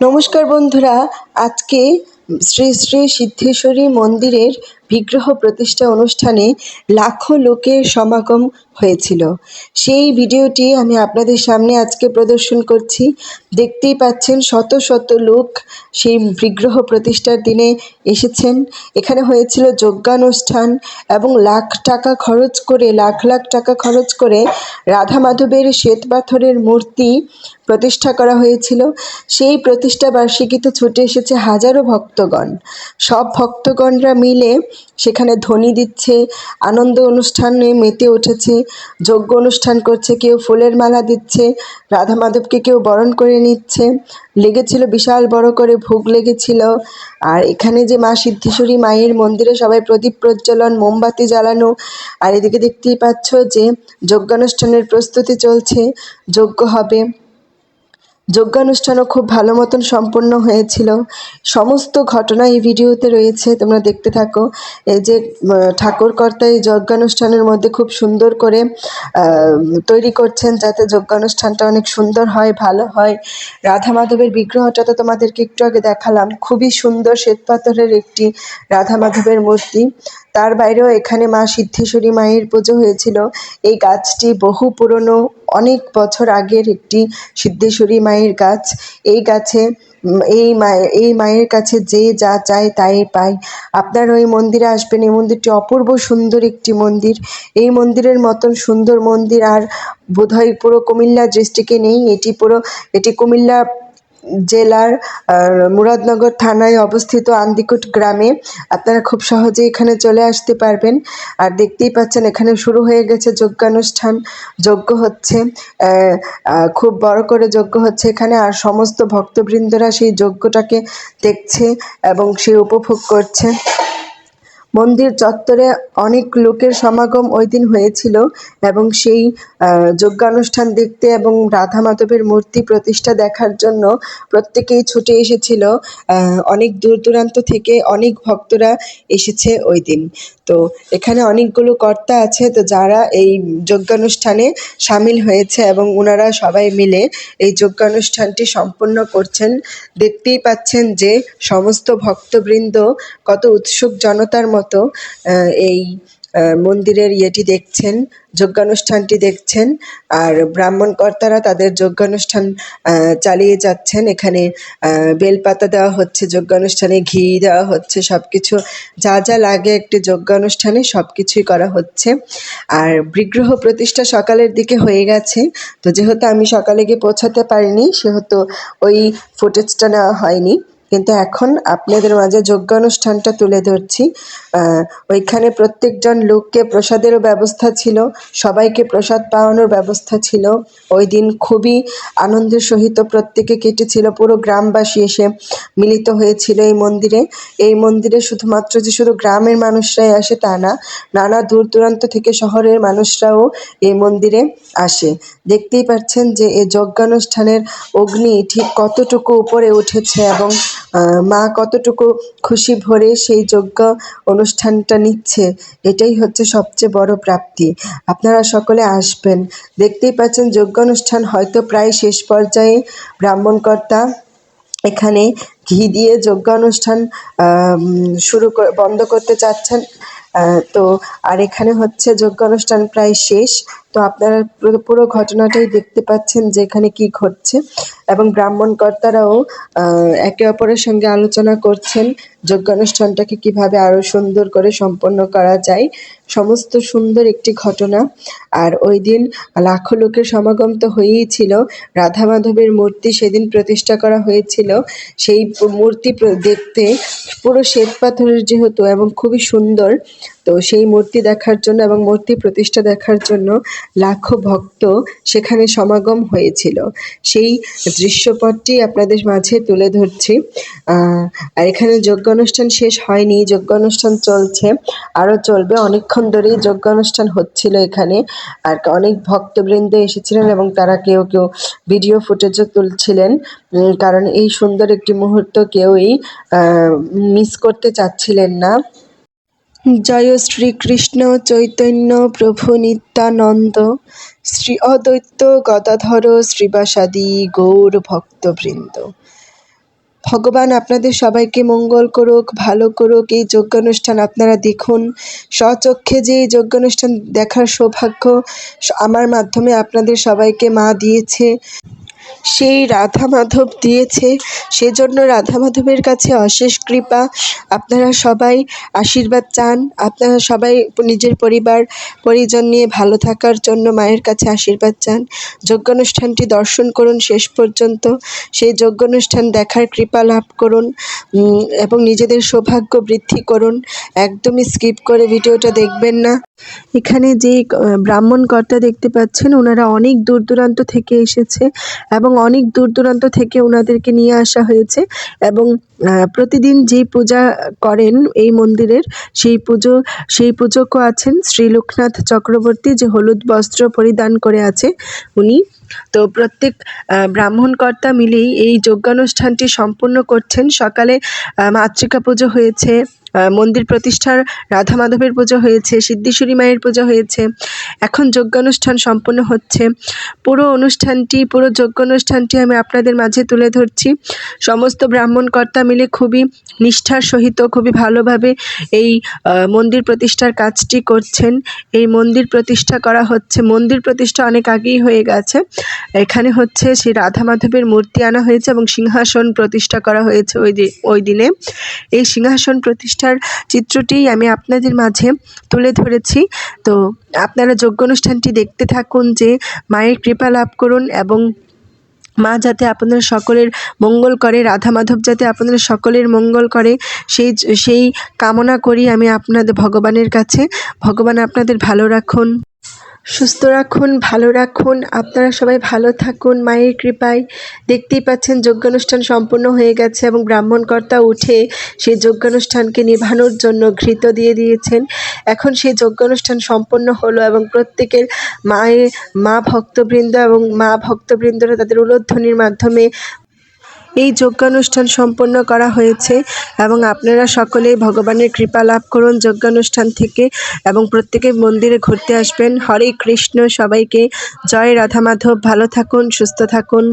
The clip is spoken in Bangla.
নমস্কার বন্ধুরা আজকে শ্রী শ্রী সিদ্ধেশ্বরী মন্দিরের বিগ্রহ প্রতিষ্ঠা অনুষ্ঠানে লাখো লোকের সমাগম হয়েছিল। সেই ভিডিওটি আমি আপনাদের সামনে আজকে প্রদর্শন করছি। দেখতেই পাচ্ছেন শত শত লোক সেই বিগ্রহ প্রতিষ্ঠার দিনে এসেছেন। এখানে হয়েছিল যজ্ঞানুষ্ঠান এবং লাখ টাকা খরচ করে, লাখ লাখ টাকা খরচ করে রাধা মাধবের শ্বেত পাথরের মূর্তি প্রতিষ্ঠা করা হয়েছিল। সেই প্রতিষ্ঠা বার্ষিকীতে ছুটে এসেছে হাজারো ভক্তগণ। সব ভক্তগণরা মিলে সেখানে ধ্বনি দিচ্ছে, আনন্দ অনুষ্ঠানে মেতে উঠেছে, যজ্ঞ অনুষ্ঠান করছে, কেউ ফুলের মালা দিচ্ছে রাধা মাধবকে কেউ বরণ করে নিচ্ছে। লেগেছিল বিশাল বড় করে ভোগ লেগেছিল। আর এখানে যে মা সিদ্ধেশ্বরী মায়ের মন্দিরে সবাই প্রদীপ প্রজ্বলন, মোমবাতি জ্বালানো। আর এদিকে দেখতেই পাচ্ছ যে যজ্ঞানুষ্ঠানের প্রস্তুতি চলছে, যজ্ঞ হবে। যজ্ঞানুষ্ঠানও খুব ভালো মতন সম্পন্ন হয়েছিল। সমস্ত ঘটনা এই ভিডিওতে রয়েছে, তোমরা দেখতে থাকো। এই যে ঠাকুরকর্তা এই যজ্ঞানুষ্ঠানের মধ্যে খুব সুন্দর করে তৈরি করছেন যাতে যজ্ঞানুষ্ঠানটা অনেক সুন্দর হয়, ভালো হয়। রাধা মাধবের বিগ্রহটা তো তোমাদেরকে একটু আগে দেখালাম। খুবই সুন্দর শ্বেতপাথরের একটি রাধা মাধবের মূর্তি। তার বাইরেও এখানে মা সিদ্ধেশ্বরী মায়ের পুজো হয়েছিল। এই গাছটি বহু পুরনো, অনেক বছর আগের একটি সিদ্ধেশ্বরী মায়ের গাছ। এই গাছে এই মায়ের এই মায়ের কাছে যে যা চায় তাই পায়। আপনারা ওই মন্দিরে আসবেন। এই মন্দিরটি অপূর্ব সুন্দর একটি মন্দির। এই মন্দিরের মতন সুন্দর মন্দির আর বোধহয় পুরো কুমিল্লা ডিস্ট্রিক্টে নেই। এটি পুরো, এটি কুমিল্লা জেলার মুরাদনগর থানায় অবস্থিত আন্দিকুট গ্রামে আপনারা খুব সহজে এখানে চলে আসতে পারবেন। আর দেখতেই পাচ্ছেন, এখানে শুরু হয়ে গেছে যজ্ঞানুষ্ঠান, যজ্ঞ হচ্ছে খুব বড় করে যজ্ঞ হচ্ছে এখানে। আর সমস্ত ভক্তবৃন্দরা সেই যজ্ঞটাকে দেখছে এবং সে উপভোগ করছে। মন্দির চত্বরে অনেক লোকের সমাগম ওই দিন হয়েছিল এবং সেই যজ্ঞানুষ্ঠান দেখতে এবং রাধা মাধবের মূর্তি প্রতিষ্ঠা দেখার জন্য প্রত্যেকেই ছুটে এসেছিল। অনেক দূর দূরান্ত থেকে অনেক ভক্তরা এসেছে ওই দিন। তো এখানে অনেকগুলো কর্তা আছে, তো যারা এই যজ্ঞানুষ্ঠানে সামিল হয়েছে এবং ওনারা সবাই মিলে এই যজ্ঞানুষ্ঠানটি সম্পন্ন করছেন। দেখতেই পাচ্ছেন যে সমস্ত ভক্তবৃন্দ কত উৎসুক জনতার মতো এই মন্দিরের ইয়েটি দেখছেন, যজ্ঞানুষ্ঠানটি দেখছেন, আর ব্রাহ্মণ কর্তারা তাদের যজ্ঞানুষ্ঠান চালিয়ে যাচ্ছেন। এখানে বেলপাতা দেওয়া হচ্ছে, যজ্ঞানুষ্ঠানে ঘি দেওয়া হচ্ছে সব কিছু যা যা লাগে একটি যজ্ঞানুষ্ঠানে সব কিছুই করা হচ্ছে। আর বিগ্রহ প্রতিষ্ঠা সকালের দিকে হয়ে গেছে, তো যেহেতু আমি সকালে গিয়ে পৌঁছাতে পারিনি, সেহেতু ওই ফুটেজটা নেওয়া হয়নি। কিন্তু এখন আপনাদের মাঝে যজ্ঞানুষ্ঠানটা তুলে ধরছি। ওইখানে প্রত্যেকজন লোককে প্রসাদেরও ব্যবস্থা ছিল, সবাইকে প্রসাদ পাওয়ানোর ব্যবস্থা ছিল। ওই দিন খুবই আনন্দের সহিত প্রত্যেকে কেটেছিল, পুরো গ্রামবাসী এসে মিলিত হয়েছিল এই মন্দিরে। এই মন্দিরে শুধুমাত্র যে শুধু গ্রামের মানুষরাই আসে তা না, নানা দূর দূরান্ত থেকে শহরের মানুষরাও এই মন্দিরে আসে। দেখতেই পাচ্ছেন যে এই যজ্ঞানুষ্ঠানের অগ্নি ঠিক কতটুকু উপরে উঠেছে এবং মা কতটুকু খুশি ভরে সেই যজ্ঞ অনুষ্ঠানটা নিচ্ছে, এটাই হচ্ছে সবচেয়ে বড় প্রাপ্তি। আপনারা সকলে আসবেন। দেখতেই পাচ্ছেন যজ্ঞ অনুষ্ঠান হয়তো প্রায় শেষ পর্যায়ে। ব্রাহ্মণকর্তা এখানে ঘি দিয়ে যজ্ঞ অনুষ্ঠান শুরু বন্ধ করতে চাচ্ছেন। তো, আর এখানে হচ্ছে যজ্ঞ অনুষ্ঠান প্রায় শেষ। তো আপনারা পুরো ঘটনাটাই দেখতে পাচ্ছেন যে এখানে কি ঘটছে। এবং ব্রাহ্মণ কর্তারাও একে অপরের সঙ্গে আলোচনা করছেন যজ্ঞানুষ্ঠানটাকে কীভাবে আরও সুন্দর করে সম্পন্ন করা যায়। সমস্ত সুন্দর একটি ঘটনা। আর ওই দিন লাখো লোকের সমাগম তো হয়েই ছিল। রাধা মাধবের মূর্তি সেদিন প্রতিষ্ঠা করা হয়েছিল। সেই মূর্তি দেখতে পুরো শ্বেত পাথরের যেহেতু এবং খুবই সুন্দর। তো সেই মূর্তি দেখার জন্য এবং মূর্তি প্রতিষ্ঠা দেখার জন্য লাখো ভক্ত সেখানে সমাগম হয়েছিল। সেই দৃশ্যপটটি আপনাদের মাঝে তুলে ধরছি। আর এখানে যজ্ঞানুষ্ঠান শেষ হয়নি, যজ্ঞানুষ্ঠান চলছে। আরও চলবে, অনেকক্ষণ ধরেই যজ্ঞানুষ্ঠান হচ্ছিল এখানে। আর অনেক ভক্তবৃন্দ এসেছিলেন এবং তারা কেউ কেউ ভিডিও ফুটেজও তুলছিলেন। কারণ এই সুন্দর একটি মুহূর্ত কেউই মিস করতে চাচ্ছিলেন না। জয় শ্রীকৃষ্ণ চৈতন্য প্রভু নিত্যানন্দ, শ্রী অদ্বৈত গদাধর শ্রীবাসাদি গৌর ভক্তবৃন্দ। ভগবান, আপনাদের সবাইকে মঙ্গল করুক, ভালো করুক, এই যজ্ঞানুষ্ঠান আপনারা দেখুন। স্বচক্ষে যে যজ্ঞানুষ্ঠান দেখার সৌভাগ্য, আমার মাধ্যমে আপনাদের সবাইকে মা দিয়েছে। সেই রাধা মাধব দিয়েছে। সেজন্য রাধা মাধবের কাছে অশেষ কৃপা। আপনারা সবাই আশীর্বাদ চান। আপনারা সবাই নিজের পরিবার, পরিজন নিয়ে ভালো থাকার জন্য মায়ের কাছে আশীর্বাদ চান। যজ্ঞানুষ্ঠানটি দর্শন করুন শেষ পর্যন্ত। সেই যজ্ঞানুষ্ঠান দেখার কৃপা লাভ করুন এবং নিজেদের সৌভাগ্য বৃদ্ধি করুন। একদমই স্কিপ করে ভিডিওটা দেখবেন না। এখানে যে ব্রাহ্মণ কর্তা দেখতে পাচ্ছেন, ওনারা অনেক দূর দূরান্ত থেকে এসেছে। এবং অনেক দূর দূরান্ত থেকে ওনাদেরকে নিয়ে আসা হয়েছে এবং প্রতিদিন যে পূজা করেন এই মন্দিরের সেই পুজো সেই পূজকও আছেন শ্রী লোকনাথ চক্রবর্তী যে হলুদ বস্ত্র পরিধান করে আছে উনি। তো প্রত্যেক আহ, ব্রাহ্মণ কর্তা মিলেই এই যজ্ঞানুষ্ঠানটি সম্পূর্ণ করছেন। সকালে মাতৃকা পুজো হয়েছে মন্দির প্রতিষ্ঠার রাধা মাধবের পুজো হয়েছে, সিদ্ধেশ্বরী মায়ের পুজো হয়েছে। এখন যজ্ঞানুষ্ঠান সম্পন্ন হচ্ছে। পুরো অনুষ্ঠানটি, পুরো যজ্ঞানুষ্ঠানটি আমি আপনাদের মাঝে তুলে ধরছি। সমস্ত ব্রাহ্মণ কর্তা মিলে খুবই নিষ্ঠার সহিত, খুবই ভালোভাবে এই মন্দির প্রতিষ্ঠার কাজটি করছেন। এই মন্দির প্রতিষ্ঠা করা হচ্ছে, মন্দির প্রতিষ্ঠা অনেক আগেই হয়ে গেছে। এখানে হচ্ছে সেই রাধা মাধবের মূর্তি আনা হয়েছে এবং সিংহাসন প্রতিষ্ঠা করা হয়েছে ওই ওই দিনে। এই সিংহাসন প্রতিষ্ঠার চিত্রটি আমি আপনাদের মাঝে তুলে ধরেছি। তো আপনারা যোগ্য অনুষ্ঠানটি দেখতে থাকুন যে মায়ের কৃপা লাভ করুন এবং মা যাতে আপনাদের সকলের মঙ্গল করে, রাধা মাধব যাতে আপনাদের সকলের মঙ্গল করে, সেই সেই কামনা করি আমি আপনাদের, ভগবানের কাছে। ভগবান আপনাদের ভালো রাখুন। সুস্থ রাখুন, ভালো রাখুন, আপনারা সবাই ভালো থাকুন, মায়ের কৃপায়। দেখতেই পাচ্ছেন যজ্ঞানুষ্ঠান সম্পূর্ণ হয়ে গেছে এবং ব্রাহ্মণকর্তা উঠে সেই যজ্ঞানুষ্ঠানকে নিভানোর জন্য ঘৃত দিয়ে দিয়েছেন। এখন সেই যজ্ঞানুষ্ঠান সম্পন্ন হলো এবং প্রত্যেকের মায়ের মা ভক্তবৃন্দ এবং মা ভক্তবৃন্দরা তাদের উলোধ্বনির মাধ্যমে এই যজ্ঞানুষ্ঠান সম্পন্ন করা হয়েছে এবং আপনারা সকলেই ভগবানের কৃপা লাভ করুন যজ্ঞানুষ্ঠান থেকে এবং প্রত্যেকে মন্দিরে ঘুরতে আসবেন। হরে কৃষ্ণ সবাইকে। জয় রাধা মাধব। ভালো থাকুন, সুস্থ থাকুন।